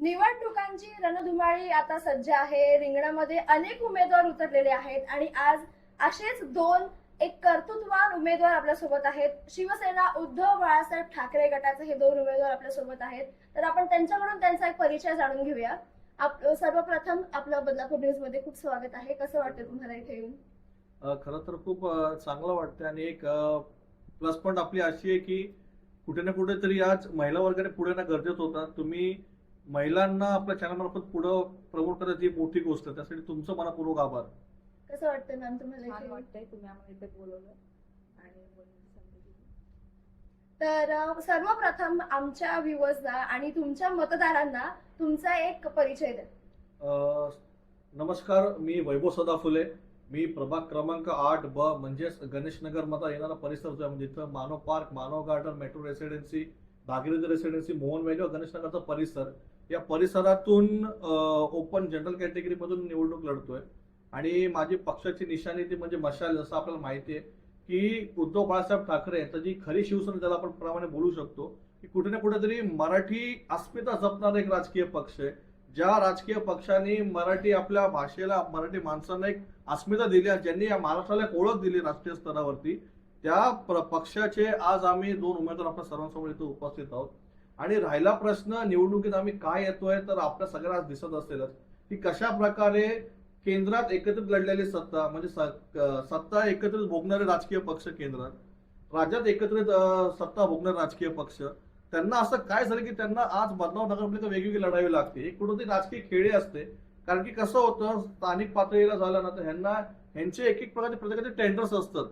निवडणुकांची रणधुमाळी आता सज्ज आहे. रिंगणामध्ये अनेक उमेदवार उतरलेले आहेत आणि आज असेच दोन एक कर्तृत्वान उमेदवार आपल्यासोबत आहेत. शिवसेना उद्धव बाळासाहेब ठाकरे गटाचे हे दोन उमेदवार आपल्यासोबत आहेत. तर आपण त्यांच्याकडून त्यांचा एक परिचय जाणून घेऊया. आप सर्वप्रथम आपलं बदलापूर न्यूजमध्ये खूप स्वागत आहे. कसं वाटतं तुम्हाला इथे येऊन? खरं तर खूप चांगलं वाटतं आणि एक प्लस पॉईंट आपली अशी आहे की कुठे ना कुठे तरी आज महिला वर्गाने पुढे ना गरजेत होता. तुम्ही महिलांना आपल्या चॅनलमार्फत पुढं प्रमोट करत ही मोठी गोष्ट आहे. त्यासाठी तुमचं मनापूर्वक आभार. कसं वाटतं मॅम तुम्हाला छान? वाटतंय. तुम्ही आम्हाला इथे बोलवलं आणि बोलण्याची संधी दिली. तर अ, सर्वप्रथम आमच्या व्ह्युअर्सला आणि तुमच्या मतदारांना तुमचा एक परिचय द्या. अ, नमस्कार मी वैभव सदाफुले. मी प्रभाग क्रमांक आठ ब म्हणजेच गणेशनगरमध्ये येणारा परिसर जो आहे म्हणजे इथं Manav park Manav garden metro residency Bhagirathi residency Mohan valley व गणेशनगरचा परिसर. या परिसरातून ओपन जनरल कॅटेगरीमधून निवडणूक लढतोय. आणि माझी पक्षाची निशाणी ती म्हणजे मशाल जसं आपल्याला माहिती आहे की उद्धव बाळासाहेब ठाकरे यांचं जी खरी शिवसेना ज्याला आपण प्रमाणे बोलू शकतो की कुठे ना कुठेतरी मराठी अस्मिता जपणारा एक राजकीय पक्ष आहे. ज्या राजकीय पक्षाने मराठी आपल्या भाषेला मराठी माणसांना एक अस्मिता दिली ज्यांनी या महाराष्ट्राला एक ओळख दिली राष्ट्रीय स्तरावरती त्या प्र- पक्षाचे आज आम्ही दोन उमेदवार आपल्या सर्वांसमोर इथे उपस्थित आहोत. आणि राहिला प्रश्न निवडणुकीत आम्ही काय येतोय तर आपल्या सगळ्यांना आज दिसत असेलच. की कशा प्रकारे केंद्रात एकत्रित लढलेली सत्ता म्हणजे स- सत्ता एकत्रित भोगणारे राजकीय पक्ष केंद्रात राज्यात एकत्रित सत्ता भोगणारे राजकीय पक्ष त्यांना असं काय झालं की त्यांना आज बदलाव नगरपालिका वेगवेगळी लढावी लागते. एक कुठं राजकीय खेळी असते. कारण की कसं होतं स्थानिक पातळीला झालं ना तर ह्यांना ह्यांचे एक एक प्रकारचे प्रत्येकाचे टेंडर्स असतात.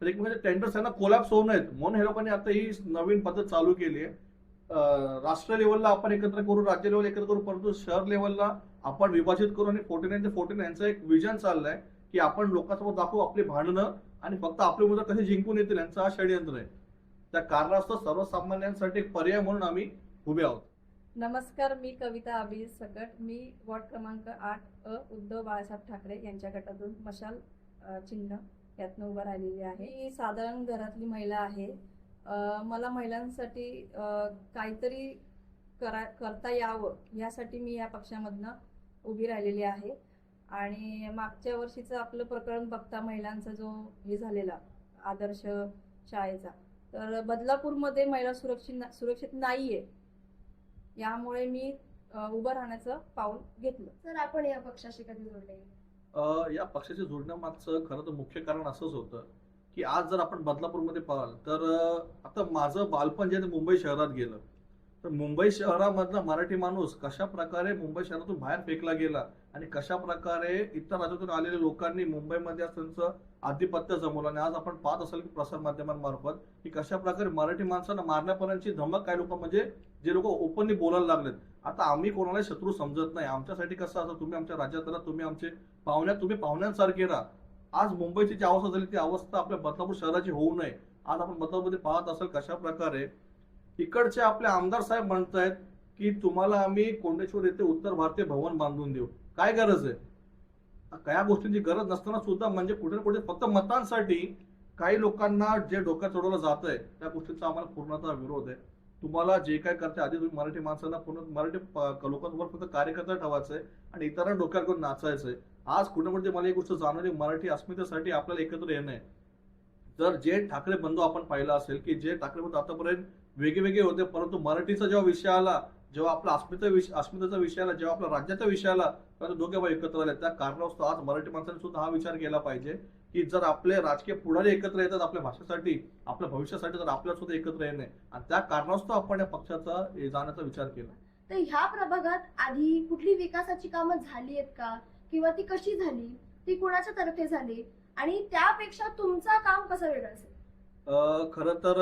तर एकमेकांचे टेंडर्स यांना कोलॅप्स होऊ नयेत. म्हणून हे लोकांनी आता ही नवीन पद्धत चालू केली आहे. राष्ट्र लेवलला आपण एकत्र करू राज्य लेवल एकत्र करू परंतु शहर लेवलला आपण विभाजित करू आणि फोर्टी नाईन ते फोर्टी यांचं एक विजन चाललंय की आपण लोकांसमोर दाखवू आपली भांडणं आणि फक्त आपले मुलं कसे जिंकून येतील यांचा हा षडयंत्र आहे. त्या कारणास्तव सर्वसामान्यांसाठी एक पर्याय म्हणून आम्ही उभे आहोत. नमस्कार मी कविता अभिजित सकट. मी वॉर्ड क्रमांक आठ अ उद्धव बाळासाहेब ठाकरे यांच्या गटातून मशाल चिन्ह यातनं उभं राहिलेली आहे. ही साधारण घरातली महिला आहे. मला महिलांसाठी काहीतरी करा करता यावं यासाठी मी या पक्षामधनं उभी राहिलेली आहे. आणि मागच्या वर्षीचं आपलं प्रकरण बघता महिलांचा जो हे झालेला आदर्श शाळेचा तर बदलापूरमध्ये महिला सुरक्षित ना- सुरक्षित नाहीये. यामुळे मी उभं राहण्याचं पाऊल घेतलं. तर आपण या पक्षाशी कधी जोडले? अ, या पक्षाच्या जोडण्यामागचं खरं तर मुख्य कारण असंच होतं. की आज जर आपण बदलापूरमध्ये पाहाल तर आता माझं बालपण जे आहे ते मुंबई शहरात गेलं. तर मुंबई शहरामधला मराठी माणूस कशा प्रकारे मुंबई शहरातून बाहेर फेकला गेला आणि कशा प्रकारे इतर राज्यातून आलेल्या लोकांनी मुंबईमध्ये त्यांचं आधिपत्य जमवलं आणि आज आपण पाहत असाल की प्रसार माध्यमांमार्फत की कशा प्रकारे मराठी माणसांना मारण्यापर्यंतची धमक काही लोक म्हणजे जे लोक ओपनली बोलायला लागलेत. आता आम्ही कोणाला शत्रू समजत नाही. आमच्यासाठी कसं असं तुम्ही आमच्या राज्यात राहा तुम्ही आमचे पाहुण्यात तुम्ही पाहुण्यांसारखे राहा. आज मुंबईची जी अवस्था झाली ती अवस्था आपल्या बदलापूर शहराची होऊ नये. आज आपण बदलापूरमध्ये पाहत असाल कशा प्रकारे इकडचे आपले आमदार साहेब म्हणतायत की तुम्हाला आम्ही कोंडेश्वर येथे उत्तर भारतीय भवन बांधून देऊ. काय गरज आहे? कया गोष्टींची गरज नसताना सुद्धा म्हणजे कुठे ना कुठे फक्त मतांसाठी काही लोकांना जे डोक्यात चढवलं जात आहे त्या गोष्टीचा आम्हाला पूर्णतः विरोध आहे. तुम्हाला जे काय करते आधी तुम्ही मराठी माणसांना पूर्ण मराठी लोकांवर फक्त कार्यकर्ता ठेवायचंय आणि इतरांना डोक्यात करून नाचायचंय. आज कुठे म्हणजे मला एक गोष्ट जाणवली मराठी अस्मितेसाठी आपल्याला एकत्र येणं आहे. तर जे ठाकरे बंधू आपण पाहिलं असेल की जे ठाकरे बंधू आतापर्यंत वेगवेगळे होते परंतु मराठीचा जेव्हा विषय आला जेव्हा आपला अस्मिता विषय अस्मितेचा विषय आला जेव्हा आपल्या राज्याचा विषय आला तेव्हा दोघे बाबा एकत्र आले. त्या कारणास्तव आज मराठी माणसाने सुद्धा हा विचार केला पाहिजे की जर आपले राजकीय पुढारी एकत्र येतात आपल्या भाषेसाठी आपल्या भविष्यासाठी तर आपल्याला सुद्धा एकत्र येणे आणि त्या कारणास्तव आपण या पक्षाचा जाण्याचा विचार केला. तर ह्या प्रभागात आधी कुठली विकासाची कामं झाली आहेत का? किंवा ती कशी झाली ती कोणाच्या तर्फे झाली आणि त्यापेक्षा तुमचं काम कसं वेगळं असेल? खर खरं तर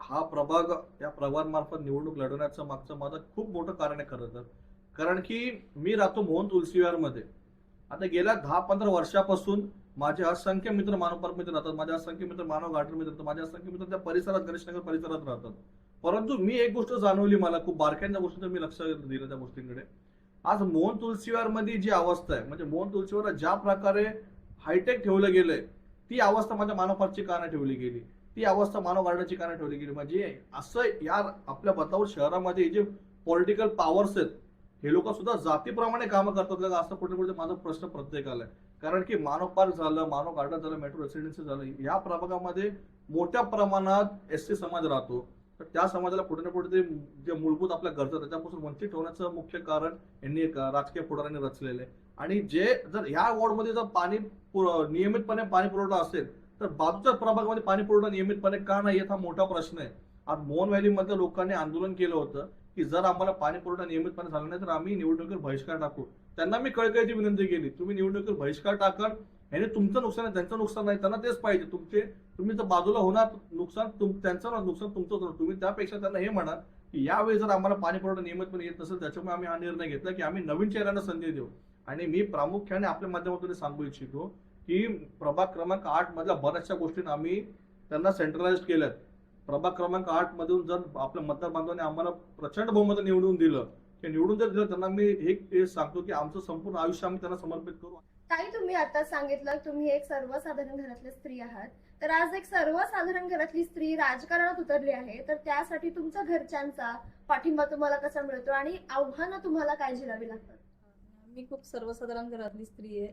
हा प्रभाग या प्रभागामार्फत निवडणूक लढवण्याचं मागचं माझं खूप मोठं कारण आहे खरं तर. कारण की मी राहतो मोहन तुलसीविहारमध्ये आता गेल्या दहा पंधरा वर्षापासून माझे असंख्य मित्र मानव परमित्र राहतात माझे असंख्य मित्र मानव घाटर मित्र राहतात माझे असंख्य मित्र त्या परिसरात गणेशनगर परिसरात राहतात. परंतु मी एक गोष्ट जाणवली मला खूप बारकाईच्या गोष्टी मी लक्ष दिलं त्या गोष्टींकडे. आज मोहन तुलसीवारमध्ये जी अवस्था आहे म्हणजे मोहन तुलसीवार ज्या प्रकारे हायटेक ठेवलं गेलंय ती अवस्था माझ्या मानवपाची पार्कची ठेवली गेली. ती अवस्था मानव गार्डाची का ठेवली गेली. म्हणजे असं या आपल्या बतावर शहरामध्ये जे पॉलिटिकल पॉवर्स आहेत हे लोक सुद्धा जातीप्रमाणे कामं करतात. का असं कुठे कुठे माझा प्रश्न प्रत्येकाला आहे. कारण की मानव पार्क झालं मानव गार्डन झालं मेट्रो रेसिडेन्सी झालं या प्रभागामध्ये मोठ्या प्रमाणात एस टी समाज राहतो. तर त्या समाजाला कुठे ना कुठेतरी जे मूलभूत आपल्या गरजा त्याच्यापासून वंचित ठेवण्याचं मुख्य कारण यांनी एक राजकीय पुढाऱ्यांनी रचलेलं आहे. आणि जे जर ह्या वॉर्डमध्ये जर पाणी नियमितपणे पाणी पुरवठा असेल तर बाजूच्या प्रभागामध्ये पाणी पुरवठा नियमितपणे का नाही येत हा मोठा प्रश्न आहे. आज मोहन व्हॅलीमध्ये लोकांनी आंदोलन केलं होतं की जर आम्हाला पाणी पुरवठा नियमितपणे झाला नाही तर आम्ही निवडणुकीवर बहिष्कार टाकू. त्यांना मी कळकळीची विनंती केली तुम्ही निवडणुकीवर बहिष्कार टाकाल ह्याने तुमचं नुकसान आहे त्यांचं नुकसान नाही त्यांना तेच पाहिजे. तुमचे तुम्ही जर बाजूला होणार नुकसान तुम त्यांचं नुकसान तुमचं होणार. तुम्ही त्यापेक्षा त्यांना हे म्हणा की यावेळी जर आम्हाला पाणी पुरवठा नियमितपणे येत नसेल त्याच्यामुळे आम्ही हा निर्णय घेतला की आम्ही नवीन चेहऱ्यांना संधी देऊ. आणि मी प्रामुख्याने आपल्या माध्यमातून सांगू इच्छितो की प्रभाग क्रमांक आठ मधल्या बऱ्याचशा गोष्टी आम्ही त्यांना सेंट्रलाइज केल्यात. प्रभाग क्रमांक आठ मधून जर आपल्या मतदार बांधवांनी आम्हाला प्रचंड बहुमत निवडून दिलं ते निवडून जर दिलं त्यांना मी हे सांगतो की आमचं संपूर्ण आयुष्य आम्ही त्यांना समर्पित करू. ताई तुम्ही आता सांगितलं तुम्ही एक सर्वसाधारण घरातल्या स्त्री आहात. तर आज एक सर्वसाधारण घरातली स्त्री राजकारणात उतरली आहे. तर त्यासाठी तुमचा घरच्यांचा पाठिंबा तुम्हाला कसा मिळतो आणि आव्हानं तुम्हाला काय झेलावी लागतात? मी खूप सर्वसाधारण घरातली स्त्री आहे.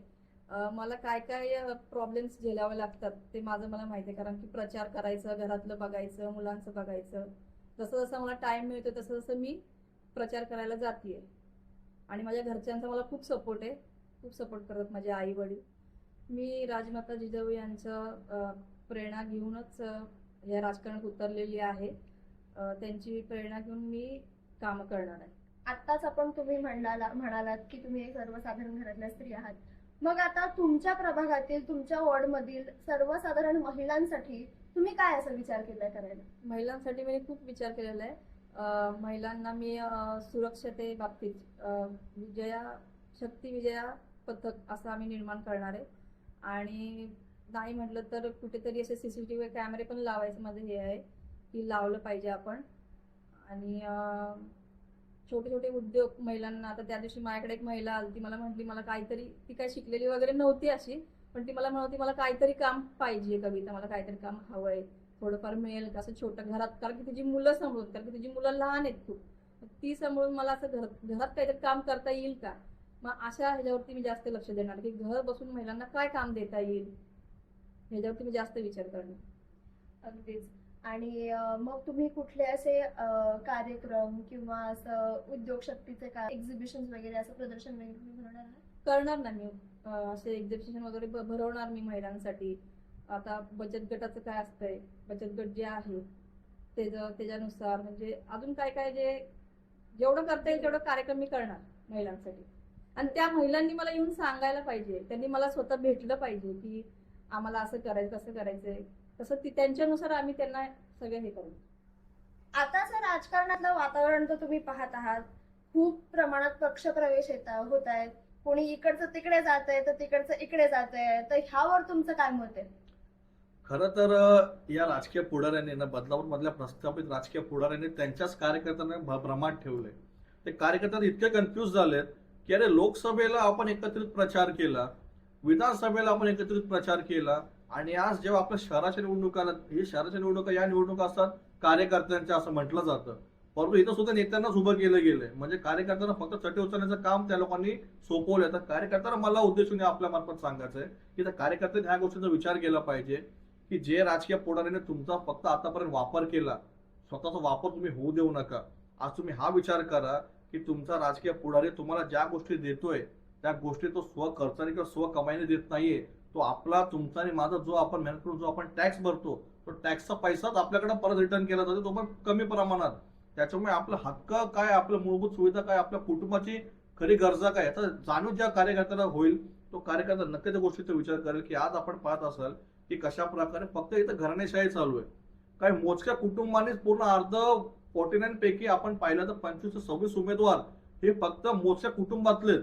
मला काय काय प्रॉब्लेम्स झेलावे लागतात ते माझं मला माहिती आहे. कारण की प्रचार करायचं घरातलं बघायचं मुलांचं बघायचं. जसं जसं मला टाइम मिळतो तसं जसं मी प्रचार करायला जाते आणि माझ्या घरच्यांचा मला खूप सपोर्ट आहे. खूप सपोर्ट करतात माझे आई वडील मी राजमाता जिजाऊ यांचं प्रेरणा घेऊनच या राजकारणात उतरलेली आहे. त्यांची प्रेरणा घेऊन मी कामं करणार आहे. आत्ताच आपण तुम्ही म्हणाला म्हणालात की तुम्ही एक सर्वसाधारण घरातल्या स्त्री आहात. मग आता तुमच्या प्रभागातील तुमच्या वॉर्डमधील सर्वसाधारण महिलांसाठी तुम्ही काय असा विचार केलाय करायला? महिलांसाठी मी खूप विचार केलेला आहे. महिलांना मी सुरक्षते बाबतीत विजया शक्ती विजया पथक असं आम्ही निर्माण करणार आहे. आणि नाही म्हटलं तर कुठेतरी असे सी सी टी व्ही कॅमेरे पण लावायचं माझं हे आहे की लावलं पाहिजे आपण. आणि छोटे छोटे उद्योग महिलांना आता त्या दिवशी माझ्याकडे एक महिला आली ती मला म्हटली मला काहीतरी ती काय शिकलेली वगैरे नव्हती अशी पण ती मला म्हणती मला काहीतरी काम पाहिजे कविता मला काहीतरी काम हवं आहे. थोडंफार मिळेल का? असं छोटं घरात कारण की तुझी मुलं सांभाळून कारण की तुझी मुलं लहान आहेत खूप. ती सांभाळून मला असं घर घरात काहीतरी काम करता येईल का? मग अशा ह्याच्यावरती मी जास्त लक्ष देणार की घर बसून महिलांना काय काम देता येईल? ह्याच्यावरती मी जास्त विचार करणार. अगदीच. आणि मग तुम्ही कुठले असे कार्यक्रम किंवा असं उद्योग शक्तीचे का एक्झिबिशन वगैरे असं प्रदर्शन वगैरे भरवणार करणार ना मी. अं, असे एक्झिबिशन वगैरे भरवणार मी महिलांसाठी. आता बचत गटाचं काय असतंय? बचत गट जे आहे त्याचं त्याच्यानुसार म्हणजे अजून काय काय जे जेवढं करता येईल तेवढं कार्यक्रम मी करणार महिलांसाठी. आणि त्या महिलांनी मला येऊन सांगायला पाहिजे. त्यांनी मला स्वतः भेटलं पाहिजे की आम्हाला असं करायचं कसं करायचंय. तसं ती त्यांच्यानुसार आम्ही त्यांना सगळं हे करू. आताचं राजकारणातलं वातावरण तर तुम्ही पाहत आहात. खूप प्रमाणात पक्ष प्रवेश येत होत आहेत कोणी इकडचं तिकडे जात आहे तर तिकडचं इकडे जात आहे. तर ह्यावर तुमचं काय मत आहे? खरं तर या राजकीय पुढाऱ्यांनी ना बदलापूर मधल्या प्रस्थापित राजकीय पुढाऱ्यांनी त्यांच्याच कार्यकर्त्यांना भ्रमात ठेवले ते कार्यकर्ते इतके कन्फ्युज झालेत. की अरे लोकसभेला आपण एकत्रित प्रचार केला विधानसभेला आपण एकत्रित प्रचार केला आणि आज जेव्हा आपल्या शहराच्या निवडणुका हे ही शहराच्या निवडणुका या निवडणुका असतात कार्यकर्त्यांच्या असं म्हटलं जातं. परंतु इथं सुद्धा नेत्यांनाच उभं केलं गेलंय. म्हणजे कार्यकर्त्यांना फक्त चटे उचलण्याचं काम त्या लोकांनी सोपवलं तर कार्यकर्त्यांना मला उद्देशून आपल्या मार्फत सांगायचं आहे की त्या कार्यकर्त्यांनी ह्या गोष्टीचा विचार केला पाहिजे की जे राजकीय पुढाऱ्याने तुमचा फक्त आतापर्यंत वापर केला स्वतःचा वापर तुम्ही होऊ देऊ नका. आज तुम्ही हा विचार करा की तुमचा राजकीय पुढारी तुम्हाला ज्या गोष्टी देतोय त्या गोष्टी तो स्व खर्चाने किंवा स्व कमाईने देत नाहीये तो आपला तुमचा आणि माझा जो आपण मेहनत करून जो आपण टॅक्स भरतो तो टॅक्सचा पैसाच आपल्याकडे परत रिटर्न केला जातो तो पण कमी प्रमाणात. त्याच्यामुळे आपला हक्क काय आपल्या मूलभूत सुविधा काय आपल्या कुटुंबाची खरी गरजा काय याचा जाणून ज्या कार्यकर्त्याला होईल तो कार्यकर्ता नक्की त्या गोष्टीचा विचार करेल की आज आपण पाहत असाल की कशा प्रकारे फक्त इथं घराणेशाही चालू आहे. काही मोजक्या कुटुंबानेच पूर्ण अर्ध फोर्टी नाईन पैकी आपण पाहिलं तर पंचवीस ते सव्वीस उमेदवार हे फक्त मोजक्या कुटुंबातले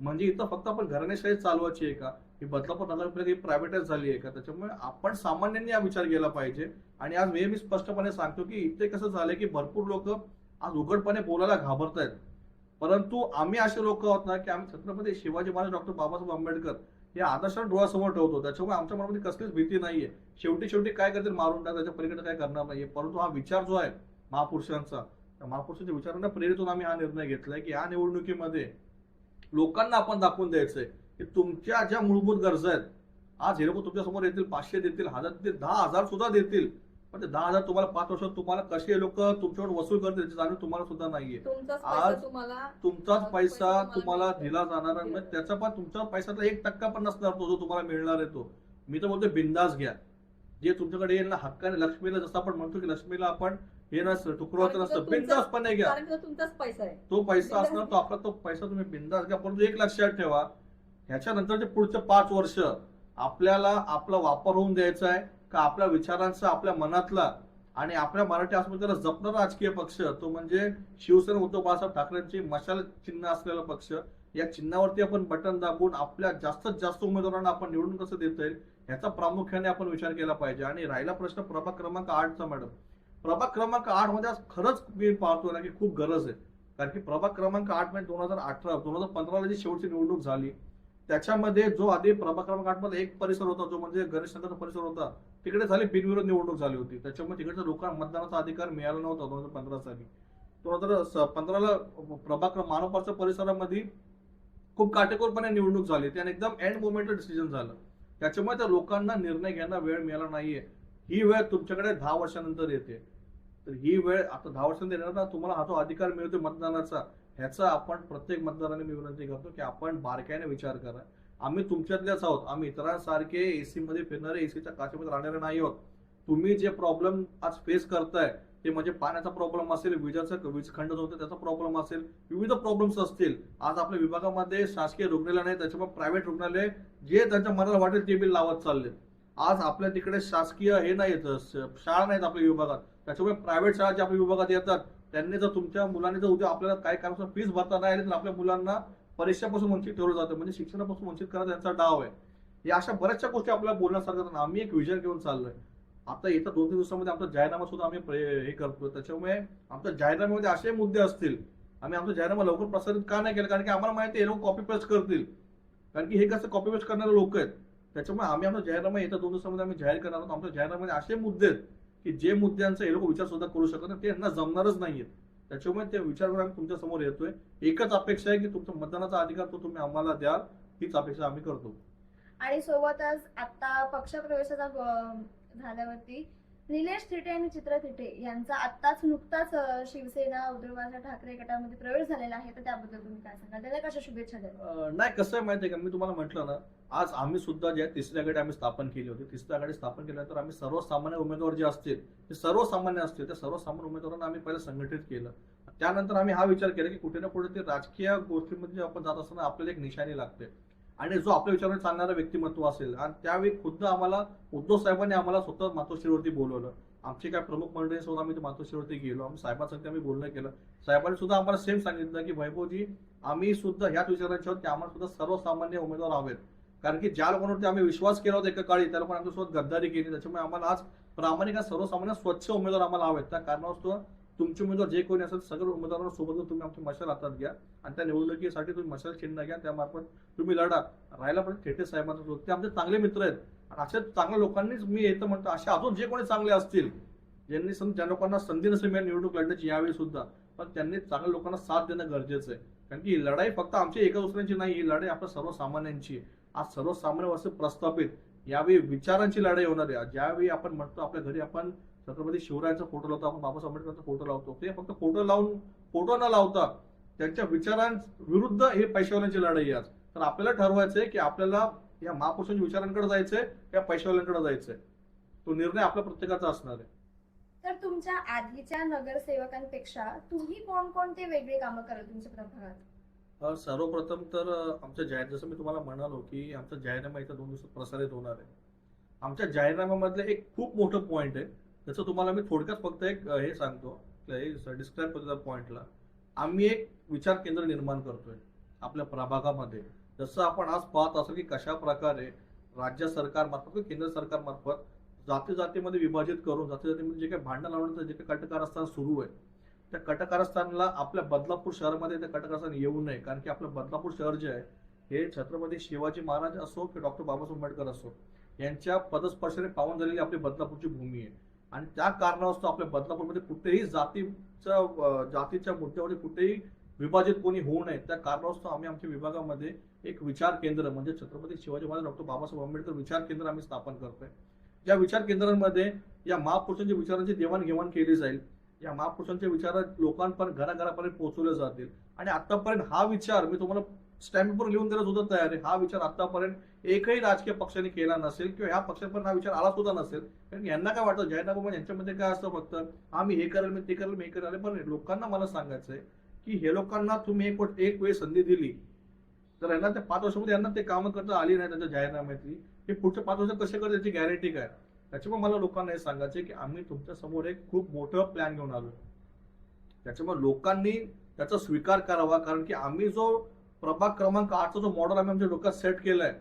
म्हणजे इथं फक्त आपण घराणेशाही चालवायची आहे का? ही बदलापूर नगरपालिका ही प्रायव्हेटाईज झाली आहे का? त्याच्यामुळे आपण सामान्यांनी हा विचार केला पाहिजे. आणि आज मी मी स्पष्टपणे सांगतो की इथे कसं झालंय की भरपूर लोक आज उघडपणे बोलायला घाबरत आहेत परंतु आम्ही असे लोक आहोत ना की आम्ही छत्रपती शिवाजी महाराज डॉक्टर बाबासाहेब आंबेडकर हे आदर्श डोळ्यासमोर ठेवतो. त्याच्यामुळे आमच्या मनामध्ये कसलीच भीती नाहीये. शेवटी शेवटी काय करतील मारून टाक त्याच्या पलीकडे काय करणार नाहीये. परंतु हा विचार जो आहे महापुरुषांचा. महापुरुषाच्या विचारांना प्रेरित होऊन आम्ही हा निर्णय घेतलाय की या निवडणुकीमध्ये लोकांना आपण दाखवून द्यायचंय की तुमच्या ज्या मूलभूत गरजा आहेत आज हे लोक तुमच्यासमोर येतील पाचशे देतील हजार देतील दहा हजार सुद्धा देतील. पण ते दहा हजार तुम्हाला पाच वर्षात तुम्हाला कसे लोक तुमच्याकडून वसूल करतील त्याची जाणीव तुम्हाला सुद्धा नाहीये. आज पैसा तुम्हाला तुमचाच पैसा पैसा तुम्हाला दिला जाणार त्याचा पण तुमच्या पैशाचा एक टक्का पण नसणार तो जो तुम्हाला मिळणार आहे तो. मी तर बोलतो बिंदास घ्या. जे तुमच्याकडे येईल ना हक्काने लक्ष्मीला जसं आपण म्हणतो की लक्ष्मीला आपण हे नसतं टुकरवाचं नसतं बिंदासपणे घ्या. कारण की तो तुमचाच पैसा आहे. तो पैसा असणार तो आपला तो पैसा तुम्ही बिंदास घ्या. परंतु एक लक्षात ठेवा ह्याच्यानंतरचे पुढचे पाच वर्ष आपल्याला आपला वापर होऊन द्यायचा आहे का आपल्या विचारांचा आपल्या मनातला आणि आपल्या मराठी अस्मितेला जपणारा राजकीय पक्ष तो म्हणजे शिवसेना उद्धव बाळासाहेब ठाकरेंची मशाल चिन्ह असलेला पक्ष. या चिन्हावरती आपण बटन दाबून आपल्या जास्तीत जास्त उमेदवारांना आपण निवडून कसं देता येईल ह्याचा प्रामुख्याने आपण विचार केला पाहिजे. आणि राहिला प्रश्न प्रभाग क्रमांक आठचा मॅडम. प्रभाग क्रमांक आठमध्ये आज खरंच मी पाहतो ना की खूप गरज आहे. कारण की प्रभाग क्रमांक आठमध्ये दोन हजार अठरा दोन हजार पंधराला जी शेवटची निवडणूक झाली त्याच्यामध्ये जो आधी प्रभाग क्रमांक आठमध्ये एक परिसर होता जो म्हणजे गणेश नगरचा परिसर होता तिकडे झाली बिनविरोध निवडणूक झाली होती. त्याच्यामुळे तिकडच्या लोकांना मतदानाचा अधिकार मिळाला नव्हता दोन हजार पंधरा साली. दोन हजार पंधराला प्रभाग क्रमांक मानवपाच्या परिसरामध्ये खूप काटेकोरपणे निवडणूक झाली. आणि एकदम एंड मोमेंटला डिसिजन झालं. त्याच्यामुळे त्या लोकांना निर्णय घ्यायला वेळ मिळाला नाहीये. ही वेळ तुमच्याकडे दहा वर्षानंतर येते. तर ही वेळ आता दहा वर्षानंतर येणार ना तुम्हाला हा जो अधिकार मिळतो मतदानाचा ह्याचा आपण प्रत्येक मतदाराने मी विनंती करतो की आपण बारकाईने विचार करा. आम्ही तुमच्यातल्याच आहोत. आम्ही इतरांसारखे एसी मध्ये फिरणारे एसीच्या काचेमध्ये राहणारे नाही आहोत. तुम्ही जे प्रॉब्लेम आज फेस करताय ते म्हणजे पाण्याचा प्रॉब्लेम असेल विजाचा वीज खंड होतो त्याचा प्रॉब्लेम असेल विविध प्रॉब्लेम्स असतील. आज आपल्या विभागामध्ये शासकीय रुग्णालय नाही त्याच्यामुळे प्रायव्हेट रुग्णालय जे त्यांच्या मनाला वाटेल ते बिल लावत चालले आज आपल्या तिकडे शासकीय हे नाही येत शाळा नाहीत आपल्या विभागात. त्याच्यामुळे प्रायव्हेट शाळा ज्या आपल्या विभागात येतात त्यांनी जर तुमच्या मुलांनी जर उद्या आपल्याला काही कारणास्तव फीस भरता नाही आली तर आपल्या मुलांना परीक्षापासून वंचित ठेवलं जातं. म्हणजे शिक्षणापासून वंचित करणं त्यांचा डाव आहे. या अशा बऱ्याचशा गोष्टी आपल्याला बोलण्यासारख्या आम्ही एक विजन घेऊन चाललोय. आता येत्या दोन तीन दिवसामध्ये आमचा जाहीरनामा सुद्धा आम्ही प्रे- हे करतो त्याच्यामुळे आमच्या जाहीरनाम्यामध्ये असे मुद्दे असतील. आम्ही आमचा जाहीरनामा लवकर प्रसारित का नाही केला? कारण की आम्हाला माहिती आहे हे लोक कॉपी पेस्ट करतील. कारण की हे कसं कॉपी पेस्ट करणारे लोक आहेत. त्याच्यामुळे आम्ही आमचा जाहीरनामा येत्या दोन दिवसामध्ये आम्ही जाहीर करणार आहोत. आमच्या जाहीरनाम्यामध्ये असे मुद्दे आहेत की जे मुद्द्यांचा हे लोक विचार सुद्धा करू शकत नाही. ते यांना जमणारच नाहीये. त्याच्यामुळे ते विचार आम्ही तुमच्यासमोर येतोय. एकच अपेक्षा आहे की तुमचा मतदानाचा अधिकार तो तुम्ही आम्हाला द्याल हीच अपेक्षा आम्ही करतो. आणि सोबतच आता पक्षप्रवेशाचा झाल्यावरती निलेश थिटे आणि चित्र थिटे यांचा आत्ताच नुकताच शिवसेना उद्धव बाळासाहेब ठाकरे गटामध्ये प्रवेश झालेला आहे. तर त्याबद्दल तुम्ही काय सांगाल? त्याला कशा शुभेच्छा द्याल? नाही कसं आहे माहिती आहे का? मी तुम्हाला म्हटलं ना आज आम्ही सुद्धा जे तिसऱ्या गट आम्ही स्थापन केली होती तिसऱ्या गट स्थापन केल्यानंतर आम्ही सर्वसामान्य उमेदवार जे असतील ते सर्वसामान्य असतील त्या सर्वसामान्य उमेदवारांना आम्ही पहिलं संघटित केलं. त्यानंतर आम्ही हा विचार केला की कुठे ना कुठे ते राजकीय गोष्टीमध्ये आपण जात असताना आपल्याला एक निशाणी लागते. आणि जो आपल्या विचाराने चालणारा व्यक्तिमत्व असेल. आणि त्यावेळी खुद्द आम्हाला उद्धव साहेबांनी आम्हाला स्वतः मातोश्रीवरती बोलवलं. आमचे काय प्रमुख मंडळीसोबत आम्ही मातोश्रीवरती गेलो. आम्ही साहेबांसाठी आम्ही बोलणं केलं. साहेबांनी सुद्धा आम्हाला सेम सांगितलं की वैभवजी आम्ही सुद्धा ह्याच विचारांच्या आहोत की आम्हाला सुद्धा सर्वसामान्य उमेदवार हवेत. कारण की ज्या लोकांवरती आम्ही विश्वास केला होता एका काळी त्या लोकांनी आमच्यासोबत गद्दारी केली. त्याच्यामुळे आम्हाला आज प्रामाणिक सर्वसामान्य स्वच्छ उमेदवार आम्हाला हवेत. त्या कारणास्तव तुमचे उमेदवार जे कोणी असेल सगळं उमेदवारांना सोबत तुम्ही आमची मशाल हातात घ्या. आणि त्या निवडणुकीसाठी तुम्ही मशाल चिन्ह घ्या. त्यामार्फत तुम्ही लढा राहायला पण थेटे साहेबांचा ते आमचे चांगले मित्र आहेत. आणि अशा चांगल्या लोकांनीच मी येतं म्हणतो असे अजून जे कोणी चांगले असतील ज्यांनी ज्या लोकांना संधी नसेल मिळाली निवडणूक लढण्याची यावेळी सुद्धा पण त्यांनी चांगल्या लोकांना साथ देणं गरजेचं आहे. कारण की ही लढाई फक्त आमची एका दुसऱ्यांची नाही ही लढाई आपल्या सर्वसामान्यांची आज सर्वसामान्य वर्ष प्रस्थापित यावेळी विचारांची लढाई होणार आहे. ज्यावेळी आपण म्हणतो आपल्या घरी आपण छत्रपती शिवरायांचा फोटो लावतो आपण बाबासाहेब आंबेडकरचा फोटो लावतो. ते फक्त फोटो लावून फोटो न लावता त्यांच्या विचारांविरुद्ध हे पैशावाल्यांची लढाई आहे आज. तर आपल्याला ठरवायचंय की आपल्याला या महापुरुषांच्या विचारांकडे जायचंय या पैशावाल्यांकडे जायचंय. तो निर्णय आपल्या प्रत्येकाचा असणार आहे. तर तुमच्या आधीच्या नगरसेवकांपेक्षा तुम्ही कोणकोणते वेगळे कामं कराल तुमच्या प्रभागात? सर्वप्रथम तर आमच्या जाहीर जसं मी तुम्हाला म्हणालो की आमचा जाहीरनामा येत्या दोन दिवसात प्रसारित होणार आहे. आमच्या जाहीरनाम्यामधलं एक खूप मोठं पॉईंट आहे. त्याचं तुम्हाला मी थोडक्यात फक्त एक हे सांगतो डिस्क्राईब करतो त्या पॉईंटला आम्ही एक विचार केंद्र निर्माण करतोय आपल्या प्रभागामध्ये. जसं आपण आज पाहत असतो की कशा प्रकारे राज्य सरकारमार्फत किंवा केंद्र सरकारमार्फत जाती जातीमध्ये विभाजित करून जाती जातीमध्ये जे काही भांडण लावण्याचं जे काही कटकारस्थान सुरू आहे त्या कटकारस्थानला आपल्या बदलापूर शहरामध्ये ते कटकारस्थान येऊ नये. कारण की आपलं बदलापूर शहर जे आहे हे छत्रपती शिवाजी महाराज असो की डॉक्टर बाबासाहेब आंबेडकर असो यांच्या पदस्पर्शाने पावन झालेली आपली बदलापूरची भूमी आहे. आणि त्या कारणास्तव आपल्या बदलापूरमध्ये कुठेही जातीच्या जातीच्या मुद्द्यावर कुठेही विभाजित कोणी होऊ नये. त्या कारणास्तव आम्ही आमच्या विभागामध्ये एक विचार केंद्र म्हणजे छत्रपती शिवाजी महाराज डॉक्टर बाबासाहेब आंबेडकर विचार केंद्र आम्ही स्थापन करतोय. या विचार केंद्रांमध्ये या महापुरुषांच्या विचारांची देवाणघेवाण केली जाईल या महापुरुषांचे विचार लोकांपर्यंत घराघरापर्यंत पोहोचवले जातील. आणि आतापर्यंत हा विचार मी तुम्हाला स्टॅम्पवर लिहून देण्यास सुद्धा तयार आहे. हा विचार आतापर्यंत एकही राजकीय पक्षाने केला नसेल किंवा ह्या पक्षापर्यंत हा विचार आला सुद्धा नसेल. कारण यांना काय वाटतं? जाहीरनामा यांच्यामध्ये काय असतं फक्त? आम्ही हे करेल मी ते करेल मी हे करेल. पण लोकांना मला सांगायचं आहे की हे लोकांना तुम्ही एक एक वेळ संधी दिली. तर यांना ते पाच वर्षामध्ये यांना ते कामं करता आली नाही त्यांच्या जाहीरनाम्यातली हे पुढच्या पाच वर्ष कसे करतात याची गॅरंटी काय? त्याच्यामुळे मला लोकांना हे सांगायचं की आम्ही तुमच्यासमोर एक खूप मोठं प्लॅन घेऊन आलो त्याच्यामुळे लोकांनी त्याचा स्वीकार करावा. कारण की आम्ही जो प्रभाग क्रमांक आठचा जो मॉडेल आम्ही आमच्या डोक्यात सेट केलाय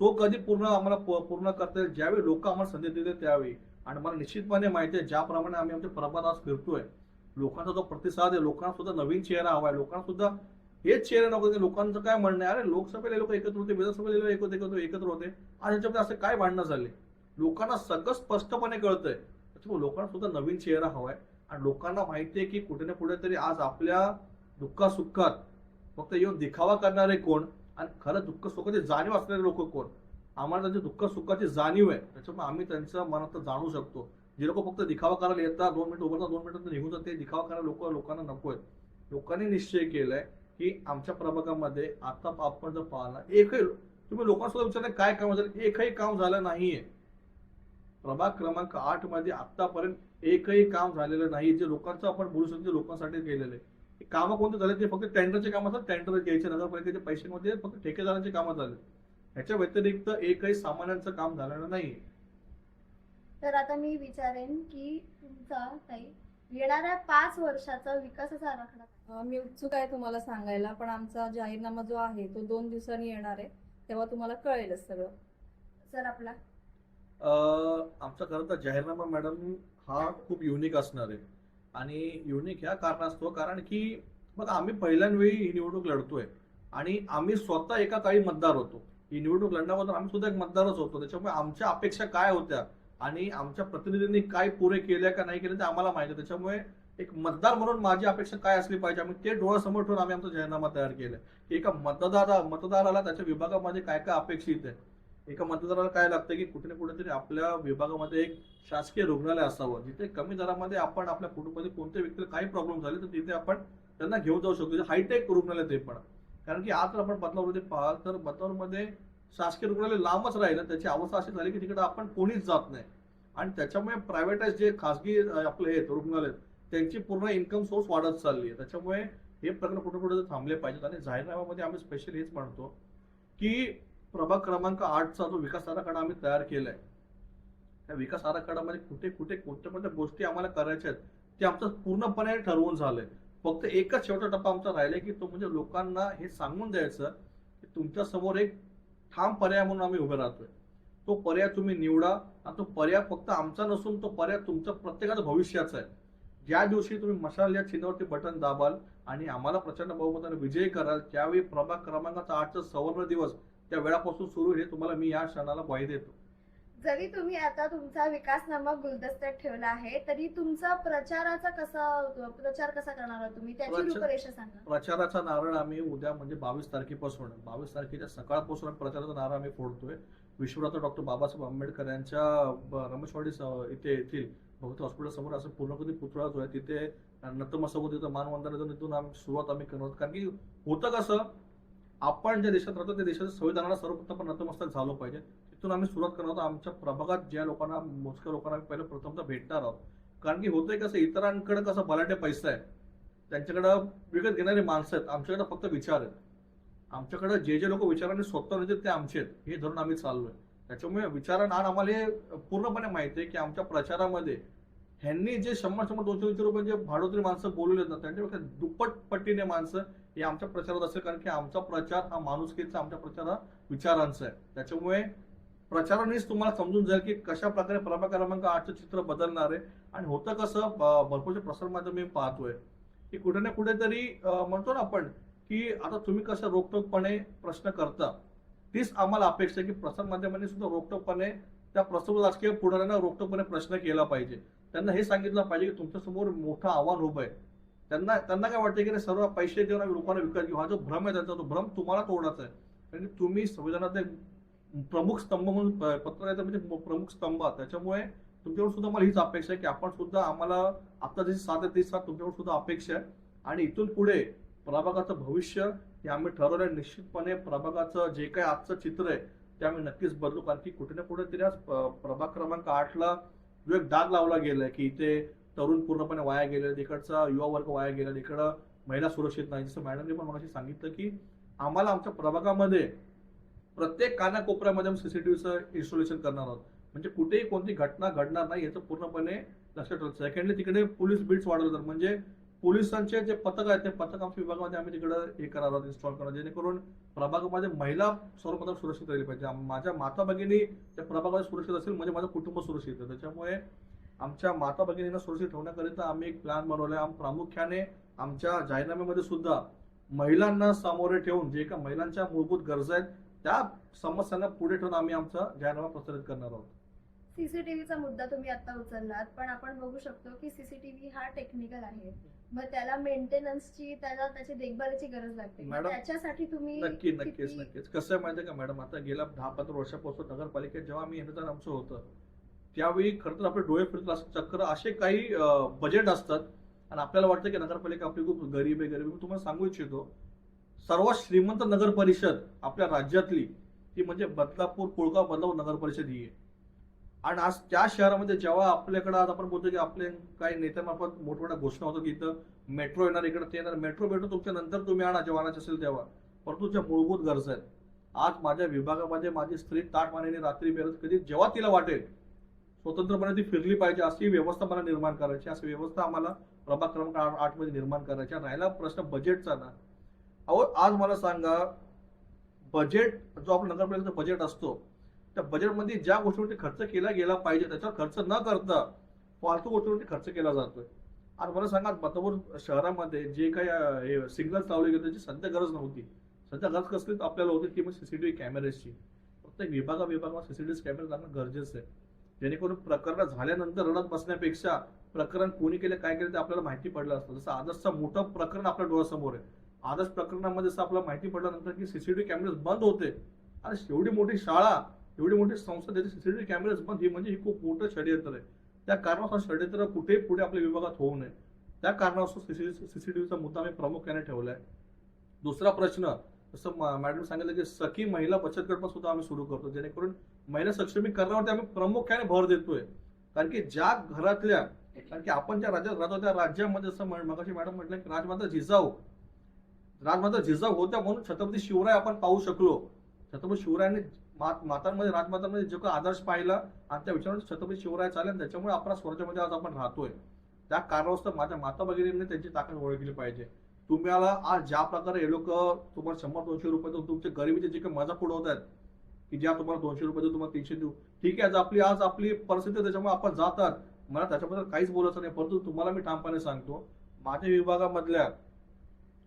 तो कधी पूर्ण आम्हाला प- पूर्ण करता येईल? ज्यावेळी लोक आम्हाला संधी देते त्यावेळी. आणि मला निश्चितपणे माहिती आहे ज्याप्रमाणे आम्ही आमच्या प्रभात आज फिरतोय लोकांचा जो प्रतिसाद आहे लोकांना सुद्धा नवीन चेहरा हवाय लोकांना सुद्धा हेच चेहरे नको लोकांचं काय म्हणणं आहे अरे लोकसभेला लोक एकत्र होते विधानसभेला लोक एकत्र एकत्र एकत्र होते. आणि याच्यामध्ये असं काय भांडणं झाले? लोकांना सगळं स्पष्टपणे कळतंय. त्याच्यामुळे लोकांना सुद्धा नवीन चेहरा हवाय आणि लोकांना माहिती आहे की कुठे ना कुठेतरी आज आपल्या दुःखासुखात फक्त येऊन दिखावा करणारे कोण आणि खरं दुःख सुखाची जाणीव असणारे लोक कोण? आम्हाला त्यांची दुःख सुखाची जाणीव आहे त्याच्यामुळे आम्ही त्यांच्या मनात जाणू शकतो. जे लोक फक्त दिखावा करायला येतात दोन मिनिटं उभारतात दोन मिनिटं निघून जाते. दिखावा करायला लोक लोकांना नको आहेत. लोकांनी निश्चय केलाय की आमच्या प्रभागामध्ये आता आपण जर पाहिला एकही तुम्ही लोकांसोबत विचारलं काय काम झालं? एकही काम झालं नाहीये. प्रभाग क्रमांक आठमध्ये आतापर्यंत एकही काम झालेलं नाही जे लोकांचं आपण बोलू शकतो ते लोकांसाठी केलेलं आहे. कामं कोणते झाले ते फक्त टेंडरचे कामं असतात टेंडर घ्यायचे नगरपालिकेचे पैशामध्ये फक्त ठेकेदारांचे कामं झाले ह्याच्या व्यतिरिक्त एकही सामान्यांचं काम झालेलं नाही तर आता मी विचारेन की तुमचा ताई येणाऱ्या पाच वर्षाचा विकासाचा आराखडा मी उत्सुक आहे तुम्हाला सांगायला पण आमचा जाहीरनामा जो आहे तो दोन दिवसांनी येणार आहे तेव्हा तुम्हाला कळेलच सगळं. सर आपला? अं, आमचा खरं तर जाहीरनामा मॅडम हा खूप युनिक असणार आहे. आणि युनिक ह्या कारणास्तव कारण की मग आम्ही पहिल्यांवेळी ही निवडणूक लढतोय. आणि आम्ही स्वतः एका काळी मतदार होतो. ही निवडणूक लढण्याबद्दल आम्ही सुद्धा एक मतदारच होतो. त्याच्यामुळे आमच्या अपेक्षा काय होत्या? आणि आमच्या प्रतिनिधींनी काय पुरे केल्या का नाही केल्या ते आम्हाला माहिती आहे. त्याच्यामुळे एक मतदार म्हणून माझी अपेक्षा काय असली पाहिजे? आम्ही ते डोळ्यासमोर ठेवून आम्ही आमचा जाहीरनामा तयार केला. एका मतदारा मतदाराला त्याच्या विभागामध्ये काय काय अपेक्षित आहे? एका मतदाराला काय लागतं की कुठे ना कुठेतरी आपल्या विभागामध्ये एक शासकीय रुग्णालय असावं. जिथे कमी दरामध्ये आपण आपल्या कुटुंबामध्ये कोणत्या व्यक्तीला काही प्रॉब्लेम झाले तर तिथे आपण त्यांना घेऊन जाऊ शकतो. हायटेक रुग्णालय ते पण. कारण की आज जर आपण बदलावमध्ये पाहाल तर बदलावमध्ये शासकीय रुग्णालय लांबच राहिलं त्याची अवस्था अशी झाली की तिकडे आपण कोणीच जात नाही. आणि त्याच्यामुळे प्रायव्हेटाईज जे खासगी आपले आहेत रुग्णालय त्यांची पूर्ण इन्कम सोर्स वाढत चालली आहे. त्याच्यामुळे हे प्रकरण कुठे कुठे थांबले पाहिजेत. आणि जाहीरनाम्यामध्ये आम्ही स्पेशल हेच म्हणतो की प्रभाग क्रमांक आठचा जो विकास आराखडा आम्ही तयार केलाय त्या विकास आराखड्यामध्ये कुठे कुठे कोणत्या कोणत्या गोष्टी आम्हाला करायच्या आहेत ते आमचं पूर्णपणे ठरवून झालंय. फक्त एकच शेवटचा टप्पा आमचा राहिला की तो म्हणजे लोकांना हे सांगून द्यायचं की तुमच्यासमोर एक ठाम पर्याय म्हणून आम्ही उभे राहतोय. तो पर्याय तुम्ही निवडा आणि तो पर्याय फक्त आमचा नसून तो पर्याय तुमच्या प्रत्येकाचं भविष्याचा आहे. ज्या दिवशी तुम्ही मशाल या चिन्हावरती बटन दाबाल आणि आम्हाला प्रचंड बहुमताने विजयी कराल त्यावेळी प्रभाग क्रमांकाचा आठचा सवर्ण दिवस त्या वेळापासून सुरू हे तुम्हाला मी या क्षणाला ग्वाही देतो. जरी तुम्ही आता तुमचा विकासनामा गुलदस्त्यात ठेवला आहे तरी तुमचा प्रचाराचा कसा प्रचार कसा करणार आहात तुम्ही? त्याची प्रचार- रूपरेषा सांगा. प्रचाराचा नारळ आम्ही उद्या म्हणजे बावीस तारखेपासून बावीस तारखेच्या सकाळपासून आम्ही प्रचाराचा नारळ आम्ही फोडतोय. विश्वरत्न डॉक्टर बाबासाहेब आंबेडकर यांच्या ब- रमेशवाडी स- इथे येथील भगवती हॉस्पिटल समोर असं पूर्णकृती पुतळा जो आहे तिथे नतमस्तक तिथं मानवंदना देऊन तिथून आम्ही सुरुवात आम्ही करणार आहोत. कारण की होतं कसं आपण ज्या देशात राहतो त्या देशाच्या संविधानाला सर्वप्रथम आपण नतमस्तक झालो पाहिजे. तिथून आम्ही सुरुवात करणार आहोत. आमच्या प्रभागात ज्या लोकांना मोजक्या लोकांना आम्ही पहिलं प्रथमतः भेटणार आहोत. कारण की होतंय कसं इतरांकडे कसं बलाटे पैसा आहे. त्यांच्याकडं विकत घेणारी माणसं आहेत. आमच्याकडे फक्त विचार आहेत. आमच्याकडे जे जे लोक विचाराने स्वतः नेते ते आमचे आहेत. हे धरून आम्ही चाललोय. त्याच्यामुळे विचारांना आणि आम्हाला हे पूर्णपणे माहिती आहे की आमच्या प्रचारामध्ये ह्यांनी जे शंभर शंभर दोनशे दोनशे रुपये जे भाडोत्री माणसं बोलवले ना त्यांच्यापेक्षा दुप्पट पट्टीने माणसं हे आमच्या प्रचारात असेल कारण की आमचा प्रचार हा माणुसकीचा आमच्या प्रचार हा विचारांचा आहे. त्याच्यामुळे प्रचारानेच तुम्हाला समजून जाईल की कशा प्रकारे प्रभाग क्रमांक आठचं चित्र बदलणार आहे. आणि होतं कसं भरपूरचे प्रसार माध्यम मी पाहतोय की कुठे ना कुठेतरी म्हणतो ना आपण की आता तुम्ही कसं रोखटोकपणे प्रश्न करता तीच आम्हाला अपेक्षा आहे की प्रसार माध्यमांनी सुद्धा रोखटोकपणे त्या प्रस्तुत राजकीय पुढाऱ्यांना रोखटोकपणे प्रश्न केला पाहिजे. त्यांना हे सांगितलं पाहिजे की तुमच्यासमोर मोठं आव्हान उभं आहे. त्यांना त्यांना काय वाटतं की नाही सर्व पैसे देऊन आम्ही लोकांना विकत घेऊ? हा जो भ्रम आहे त्यांचा तो भ्रम तुम्हाला तोडायचा आहे. कारण की तुम्ही संविधानात एक प्रमुख स्तंभ म्हणून पत्र पत्रकारिता म्हणजे प्रमुख स्तंभ. त्याच्यामुळे तुमच्याकडून सुद्धा मला हीच अपेक्षा आहे की आपण सुद्धा आम्हाला आता जशी सात आहे ती सात तुमच्यावर सुद्धा अपेक्षा आहे. आणि इथून पुढे प्रभागाचं भविष्य हे आम्ही ठरवलं आहे निश्चितपणे प्रभागाचं जे काही आजचं चित्र आहे ते आम्ही नक्कीच बदलू. कारण की कुठे ना कुठे तरी आज प्रभाग क्रमांक आठला जो एक डाग लावला गेलाय की इथे तरुण पूर्णपणे वाया गेले तिकडचा युवा वर्ग वाया गेला इकडं महिला सुरक्षित नाही. जसं मॅडमने पण मला सांगितलं की आम्हाला आमच्या प्रभागामध्ये प्रत्येक कानाकोपऱ्यामध्ये सीसीटीव्हीचं इन्स्टॉलेशन करणार आहोत. म्हणजे कुठेही कोणती घटना घडणार नाही याचं पूर्णपणे लक्षात ठेवलं सेकंडली तिकडे पोलीस बीट्स वाढवले जातात म्हणजे पोलिसांचे जे पथक आहेत ते पथक आमच्या विभागामध्ये आम्ही तिकडे हे करणार आहोत इन्स्टॉल करणार जेणेकरून प्रभागामध्ये महिला सर्वप्रथम सुरक्षित राहिली पाहिजे. माझ्या माता भगिनी त्या प्रभागामध्ये सुरक्षित असेल म्हणजे माझं कुटुंब सुरक्षित आहे. त्याच्यामुळे आमच्या माता भगिनींना सुरक्षित ठेवण्याकरिता आम्ही एक प्लॅन बनवलाय. आम प्रामुख्याने आमच्या जाहीरनाम्यामध्ये सुद्धा महिलांना सामोरे ठेवून जे का महिलांच्या मूलभूत गरजा आहेत त्या समस्यांना पुढे ठेवून आम्ही आमचा जाहीरनामा प्रसारित करणार आहोत. सीसीटीव्हीचा मुद्दा तुम्ही आता उचललात पण आपण बघू शकतो की सीसीटीव्ही हा टेक्निकल आहे. मग त्याला मेंटेनन्सची त्याला त्याची देखभालीची गरज लागते. त्याच्यासाठी तुम्ही नक्की नक्कीच नक्कीच. कसं आहे माहितीये का मॅडम? आता गेल्या दहा पंधरा वर्षापासून नगरपालिकेत जेव्हा आम्ही आमचं होतं त्यावेळी खरं तर आपले डोळे फिरतात असं चक्र असे काही बजेट असतात. आणि आपल्याला वाटतं की नगरपालिका आपली खूप गरीब आहे गरीब आहे. मी तुम्हाला सांगू इच्छितो सर्वात श्रीमंत नगर परिषद आपल्या राज्यातली ती म्हणजे बदलापूर कोळगाव बदलापूर नगर परिषद ही आहे. आणि आज त्या शहरामध्ये जेव्हा आपल्याकडे आज आपण बोलतो की आपले काही नेत्यांमार्फत मोठमोठ्या घोषणा होतो की इथं मेट्रो येणार इकडे ते येणार. मेट्रो मेट्रो तुमच्या नंतर तुम्ही आणा जेव्हा असेल तेव्हा. परंतु ज्या मूलभूत गरजा आहेत. आज माझ्या विभागामध्ये माझी स्त्री ताट मानेने रात्री बेरत कधी जेव्हा तिला वाटेल स्वतंत्रपणे ती फिरली पाहिजे अशी व्यवस्था मला निर्माण करायची अशी व्यवस्था आम्हाला प्रभाग क्रमांक आठमध्ये निर्माण करायची आणि राहिला प्रश्न बजेटचा ना. अहो आज मला सांगा बजेट जो आपण नगरपालिकेचा बजेट असतो त्या बजेटमध्ये ज्या गोष्टीवरती खर्च केला गेला पाहिजे त्याच्यावर खर्च न करता फालतू गोष्टीवरती खर्च केला जातोय. आज मला सांगा बदलापूर शहरामध्ये जे काही सिग्नल्स लावले गेले त्याची सध्या गरज नव्हती. सध्या गरज कसली आपल्याला होती ती मग सीसीटीव्ही कॅमेरेजची प्रत्येक विभागा विभागात सीसीटीव्ही कॅमेरे लागणं गरजेचं आहे. जेणेकरून प्रकरण झाल्यानंतर रडत बसण्यापेक्षा प्रकरण कोणी केलं काय केलं ते आपल्याला माहिती पडलं असतं. जसं आदर्शचं मोठं प्रकरण आपल्या डोळ्यासमोर आहे. आदर्श प्रकरणामध्ये जसं आपल्याला माहिती पडल्यानंतर की सीसीटीव्ही कॅमेरेज बंद होते. आणि एवढी मोठी शाळा एवढी मोठी संस्था त्याचे सीसीटीव्ही कॅमेरेज बंद ही म्हणजे ही खूप मोठं षडयंत्र आहे. त्या कारणास्तव षडयंत्र कुठेही पुढे आपल्या विभागात होऊ नये. त्या कारणास्तव सीसीटीव्हीचा मुद्दा आम्ही प्रामुख्याने ठेवला आहे दुसरा प्रश्न जसं मॅडम सांगितलं की सखी महिला बचत गट पण सुद्धा आम्ही सुरू करतो. जेणेकरून महिला सक्षमीकरणावरती आम्ही प्रामुख्याने भर देतोय. कारण की ज्या घरातल्या कारण की आपण ज्या राज्यात राहतो त्या राज्यामध्ये जसं मगाशी मॅडम म्हटलं की राजमाता जिजाऊ. राजमाता जिजाऊ होत्या म्हणून छत्रपती शिवराय आपण पाहू शकलो. छत्रपती शिवरायांनी मातांमध्ये राजमातांमध्ये जो काही आदर्श पाहिला आणि त्या विचाराने छत्रपती शिवराय चालेल त्याच्यामुळे आपला स्वराज्यामध्ये आज आपण राहतोय. त्या कारणास्तव माझ्या माता भगिनींनी त्यांची ताकद ओळखली पाहिजे. तुम्हाला आज ज्या प्रकारे हे लोक तुम्हाला शंभर दोनशे रुपये देऊन तुमचे गरिबीचे जे काही मजा पुढवत आहेत की ज्या तुम्हाला दोनशे रुपये देऊ तुम्हाला तीनशे देऊ ठीक आहे आज आपली आज आपली परिस्थिती त्याच्यामुळे आपण जातात. मला त्याच्याबद्दल काहीच बोलायचं नाही परंतु तुम्हाला मी ठामपणे सांगतो माझ्या विभागामधल्या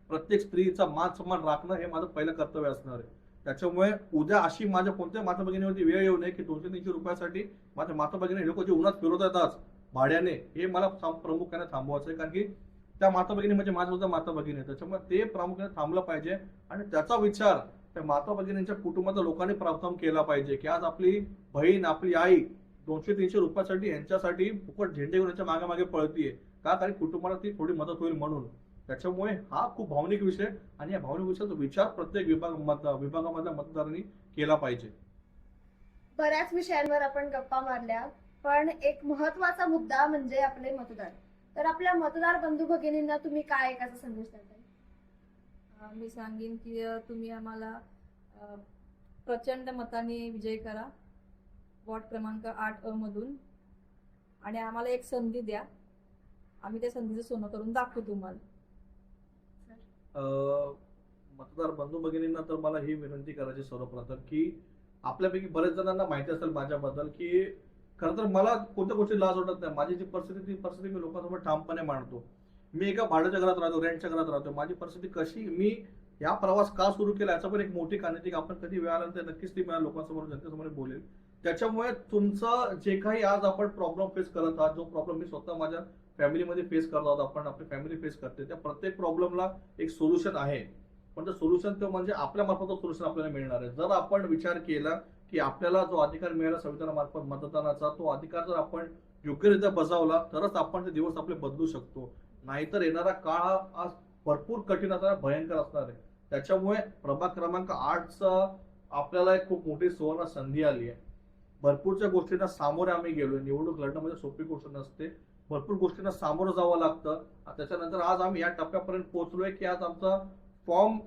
प्रत्येक स्त्रीचा मान सन्मान राखणं हे माझं पहिलं कर्तव्य असणार आहे. त्याच्यामुळे उद्या अशी माझ्या कोणत्याही माता भगिनीवरती वेळ येऊ नये की दोनशे तीनशे रुपयासाठी माझ्या माता भगिनी हे लोक जे उन्हात फिरवत आहेत आज भाड्याने हे मला थांब- प्रामुख्याने थांबवायचं आहे कारण की त्या माता भगिनी म्हणजे माझ्या सुद्धा माता भगिनी आहे त्याच्यामुळे ते प्रामुख्याने थांबलं पाहिजे. आणि त्याचा विचार त्या माता भगिनींच्या कुटुंबाच्या लोकांनी प्रथम केला पाहिजे की आज आपली बहीण आपली आई दोनशे तीनशे रुपयासाठी यांच्यासाठी फुकट झेंडे घेऊन यांच्या मागे मागे पळतीये. का? कारण कुटुंबाला ती थोडी मदत होईल म्हणून. त्याच्यामुळे हा खूप भावनिक विषय आणि या भावनिक विषयाचा विचार प्रत्येक विभाग मत विभागामधल्या मतदारांनी केला पाहिजे. बऱ्याच विषयांवर आपण गप्पा मारल्या पण एक महत्त्वाचा मुद्दा म्हणजे आपले मतदार तर आपल्या मतदार बंधू भगिनींना तुम्ही काय एकाचा संदेश द्याल मी सांगेन की तुम्ही आम्हाला प्रचंड मताने विजय करा. वॉर्ड क्रमांक आठ अ मधून. आणि आम्हाला एक संधी द्या. आम्ही त्या संधीचं सोनं करून दाखवू तुम्हाला. मतदार बंधू भगिनींना तर मला ही विनंती करायची सर्वप्रथम की आपल्यापैकी बरेच जणांना माहिती असेल माझ्याबद्दल की खरं तर मला कोणत्या गोष्टी लाज वाटत नाही. माझी जी परिस्थिती ती परिस्थिती मी लोकांसमोर ठामपणे मांडतो. मी एका भाड्याच्या घरात राहतो रेंटच्या घरात राहतो. माझी परिस्थिती कशी मी या प्रवास का सुरू केला याचा पण एक मोठी कहाणी ती आपण कधी वेळ आला तर नक्कीच ती मला लोकांसमोर जनतेसमोर बोलेल. त्याच्यामुळे तुमचं जे काही आज आपण प्रॉब्लेम फेस करत आहात जो प्रॉब्लेम मी स्वतः माझ्या फॅमिलीमध्ये फेस करत आहोत आपण आपली फॅमिली फेस करते त्या प्रत्येक प्रॉब्लेमला एक सोल्युशन आहे. पण ते सोल्युशन तो म्हणजे आपल्या मार्फत सोल्युशन आपल्याला मिळणार आहे. जर आपण विचार केला की आपल्याला जो अधिकार मिळाला संविधानामार्फत मतदानाचा तो अधिकार जर आपण योग्यरित्या बजावला तरच आपण ते दिवस आपले बदलू शकतो. नाहीतर येणारा काळ हा आज भरपूर कठीण असणार भयंकर असणार आहे. त्याच्यामुळे प्रभाग क्रमांक आठचा आपल्याला एक खूप मोठी सुवर्ण संधी आली आहे. भरपूरच्या गोष्टींना सामोरे आम्ही गेलोय. निवडणूक लढणं म्हणजे सोपी गोष्ट नसते. भरपूर गोष्टींना सामोरं जावं लागतं. त्याच्यानंतर आज आम्ही या टप्प्यापर्यंत पोहोचलोय की आज आमचा फॉर्म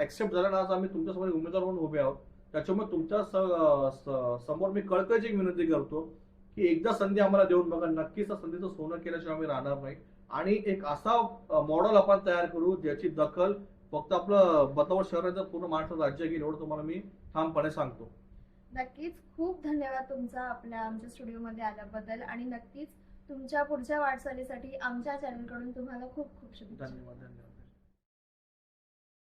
ऍक्सेप्ट झाला आज आम्ही तुमच्यासमोर उमेदवार म्हणून उभे आहोत. त्याच्यामुळे तुमच्यासमोर मी कळकळीची एक विनंती करतो की एकदा संधी आम्हाला देऊन बघा. नक्कीच संधीचं सोनं केल्याशिवाय आम्ही राहणार नाही. आणि एक असा मॉडेल आपण तयार करू ज्याची दखल फक्त आपलं बतावड शहराचं पूर्ण महाराष्ट्र राज्य घेईल एवढं तुम्हाला मी ठामपणे सांगतो. नक्कीच. खूप धन्यवाद तुमचा आपल्या आमच्या स्टुडिओमध्ये आल्याबद्दल. आणि नक्कीच तुमच्या पुढच्या वाटचालीसाठी आमच्या चॅनलकडून तुम्हाला खूप खूप शुभेच्छा. धन्यवाद धन्यवाद.